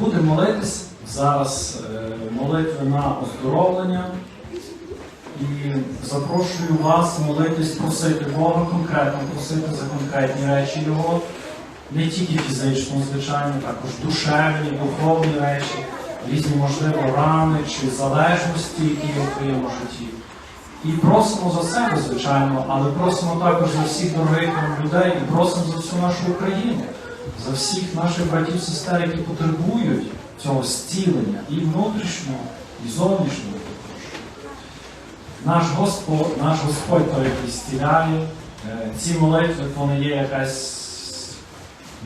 Будемо молитись зараз е, молитви на оздоровлення. І запрошую вас молитись, просити Бога конкретно, просити за конкретні речі Його, не тільки фізично, звичайно, також душевні, духовні речі, різні, можливо, рани чи залежності, які є в твоєму житті. І просимо за себе, звичайно, але просимо також за всіх дорогих людей і просимо за всю нашу Україну, за всіх наших братів сестер, які потребують цього зцілення і внутрішнього, і зовнішнього. Наш Господь, наш Господь той, який зціляє, Е, ці молитви то не є якась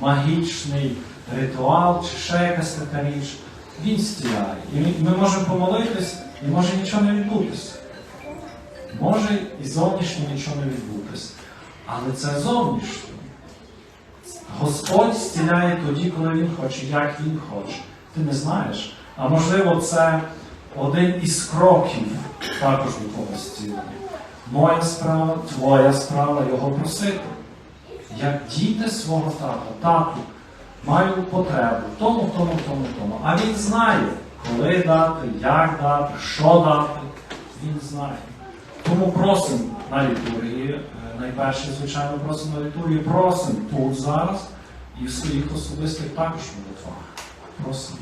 магічний ритуал чи ще якась така річ. Він зціляє. І ми- можемо помолитись, і може нічого не відбутися. Може і зовнішньо нічого не відбутися. Але це зовнішньо. Господь зціляє тоді, коли Він хоче, як Він хоче. Ти не знаєш. А можливо, це один із кроків також до того зцілення. Моя справа, твоя справа його просити. Як діти свого тата, тату, маю потребу тому, тому, тому, тому. А він знає, коли дати, як дати, що дати. Він знає. Тому просимо на літургії, е, найперше, звичайно, просимо на літургії, просимо тут зараз і в своїх особистих також молитвах. Просимо.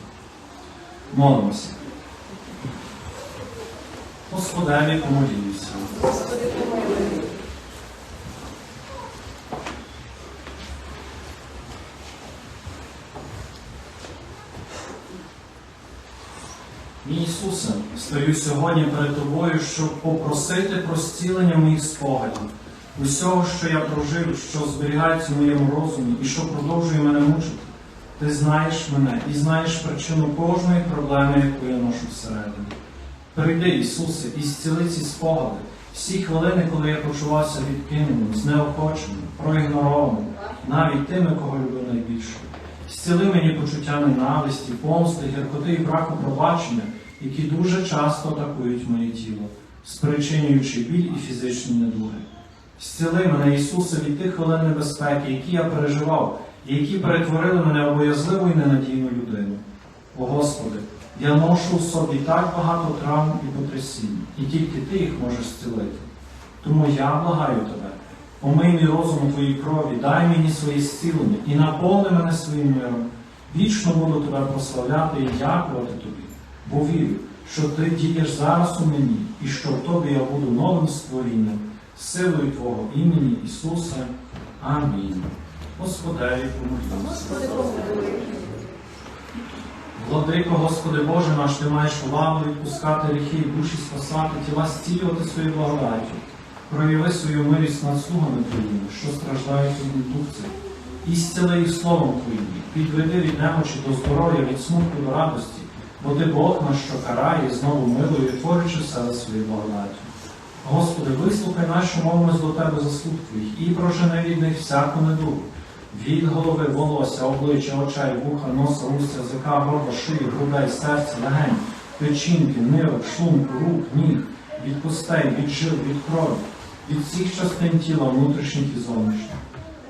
Молимося. Господеві помолімося. Мій Ісусе, стою сьогодні перед Тобою, щоб попросити про зцілення моїх спогадів, усього, що я прожив, що зберігається в моєму розумі і що продовжує мене мучити. Ти знаєш мене і знаєш причину кожної проблеми, яку я ношу всередині. Прийди, Ісусе, і зціли ці спогади, всі хвилини, коли я почувався відкиненим, знеохоченим, проігнорованим, навіть тими, кого любив найбільше. Зціли мені почуття ненависті, помсти, гіркоти і браку пробачення, які дуже часто атакують моє тіло, спричинюючи біль і фізичні недуги. Зціли мене, Ісусе, від тих хвилин небезпеки, які я переживав, і які перетворили мене в боязливу і ненадійну людину. О Господи, я ношу в собі так багато травм і потрясінь, і тільки Ти їх можеш зцілити. Тому я благаю Тебе, омий мій розум у Твоїй крові, дай мені свої зцілення і наповни мене своїм миром. Вічно буду Тебе прославляти і дякувати Тобі, бо вірю, що Ти дієш зараз у мені, і що в Тобі я буду новим створінням, силою Твого імені Ісусе. Амінь. Господеві помолімося. Владико, Господи Боже наш, Ти маєш владу відпускати гріхи і душі спасати, тіла зцілювати свою благодаттю. Прояви свою милість над слугами Твоїми, що страждають у духці, і зціли їх словом Твоїм, підведи від немочі до здоров'я, від смутку до радості, бо Ти Бог наш, що карає, знову милує, творячи все за свою благодаттю. Господи, вислухай нас, що мовимось до Тебе заслуг Твоїх, і прожени від них всяку недугу. Від голови, волосся, обличчя, очей, вуха, носа, уст, язика, горла, шиї, грудей, серця, легень, печінки, нирок, шлунку, рук, ніг, від костей, від жил, від крові, від всіх частин тіла, внутрішніх і зовнішніх.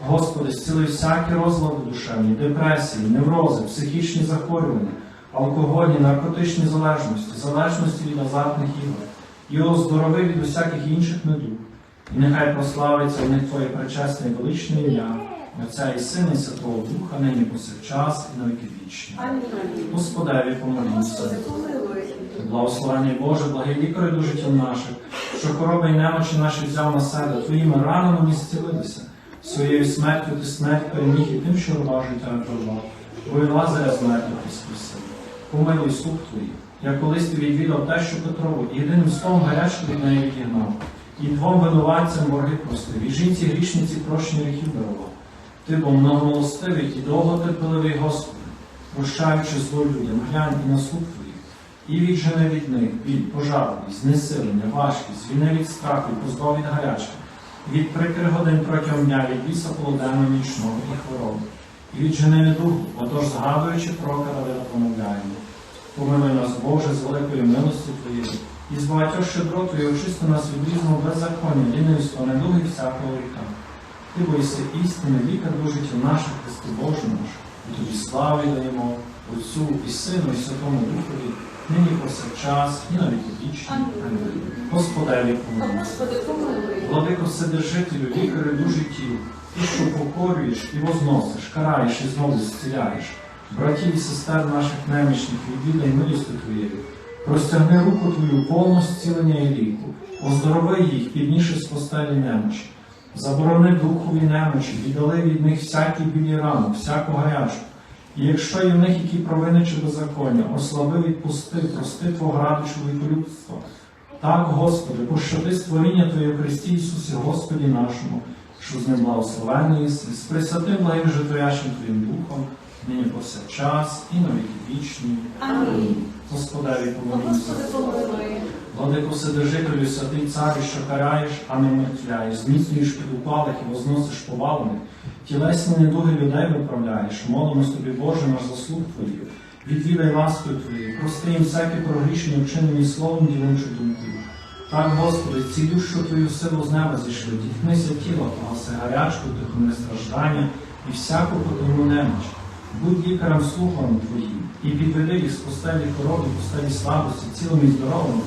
Господи, зціли всякі розлади душевні, депресії, неврози, психічні захворювання, алкогольні, наркотичні залежності, залежності від азартних ігор, і оздорови від усяких інших недуг. І нехай прославиться в них Твоє пречесне і величне ім'я, Отця і Сина, і Святого Духа, нині повсякчас і на віки вічні. Господеві помолімося. Господи. Благословення Боже, благий лікарю до життя наших, що хвороби і немочі наші взяв на себе, твоїми ранами зцілилися. Своєю смертю ти смерть переміг і тим, що рвав життя проживав. Бо Лазаря смертю воскресив. Помилуй слух твої. Я колись ти відвідав те, що Петрову, єдиним словом гарячку від неї відігнав. І двом винуватцям борги простив, і жінці грішниці прощення гріхів дарував. Ти бо многомилостивий і довго терпеливий Господи, прощаючи зло людям, глянь і на слуг твоїх. І віджени від них біль, пожарливість, знесилення, важкість, звільни від страху, позбав від гарячки, від прикрих годин протягом дня, від біса полуденного нічного і хвороби, і віджени духу, отож, згадуючи про каравина промовляємо. Помилуй нас, Боже, з великою милості Твоєї, і з багатьох щедрот і очисти нас від різного беззаконня, лінивства, недуги всякого віка. Ти боїся істини, віка до життя наших, Христи Боже наш, і тобі славу даємо Отцю і Сину, і Святому Духові, нині повсякчас, і на віки вічні. Господеві помилуй. Владико Вседержителю, лікарю душі тіл, ти, що покорюєш і возносиш, караєш і знову зціляєш, братів і сестер наших немічних, відвідай милістю Твоєю, простягни руку Твою повну зцілення і ліку, оздорови їх, підніши з постелі немочі, заборони духові немочі, віддали від них всякі білі рану, всяку гарячу. І якщо є в них які провини чи беззаконня, ослаби відпусти, прости Твого граду чоловіколюбства. Так, Господи, пощади створіння Твоє в Христі Ісусі, Господі нашому, що з ним благословенний єси, з присвятим благим житоящим Твоїм Духом, нині повсякчас і на віки вічні. Амінь. Господи, помилуй. Владико Вседержителю, святий царю, що караєш, а не мертвляєш, зміцнюєш підупалих і возносиш повалених, тілесні недуги людей виправляєш, молимось тобі, Боже, на заслуг Твоїх. Відвідай ласкою Твоєю, прости їм всякі прогрішення, вчинені словом, ділом чи думкою. Так, Господи, цілю, що Твою силу з неба зійшли, діхнися тіла, погаси гарячку, тихони страждання і всяку потайну неміч. Будь лікарем слухом Твоїм, і підведи їх з постелі хвороби, постелі слабості, цілими і здоровими.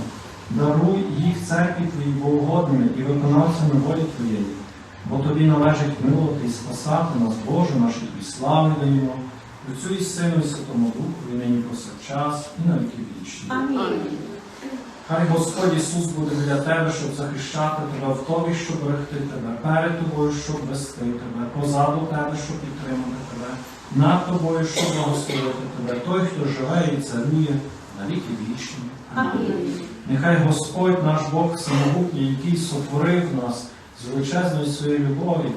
Даруй їх церкві Твоїй богогодними і виконавцями волі Твоєї, бо Тобі належить милувати і спасати нас, Боже наш, і Тобі слави даємо, Отцю і Сину і Святому Духу, і нині повсякчас, і на віки вічні. Амінь. Хай Господь Ісус буде для тебе, щоб захищати тебе, в тобі, щоб берегти тебе, перед тобою, щоб вести тебе, позаду тебе, щоб підтримати тебе, над тобою, щоб благословити тебе, той, хто живе і царює на віки вічні. Амінь. Нехай Господь наш Бог самогутній, який сотворив нас з величезної своєї любові,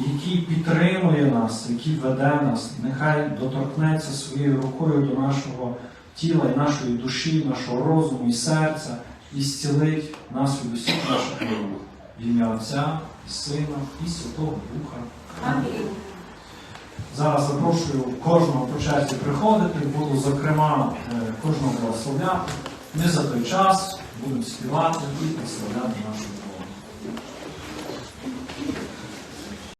який підтримує нас, який веде нас, нехай доторкнеться своєю рукою до нашого тіла і нашої душі, нашого розуму і серця, і зцілить нас від усіх наших хвороб. В ім'я Отця, і Сина, і Святого Духа. Амінь. Зараз запрошую кожного по черзі приходити, буду, зокрема, е, кожного благословляти. Ми за той час будемо співати і прославляти нашу.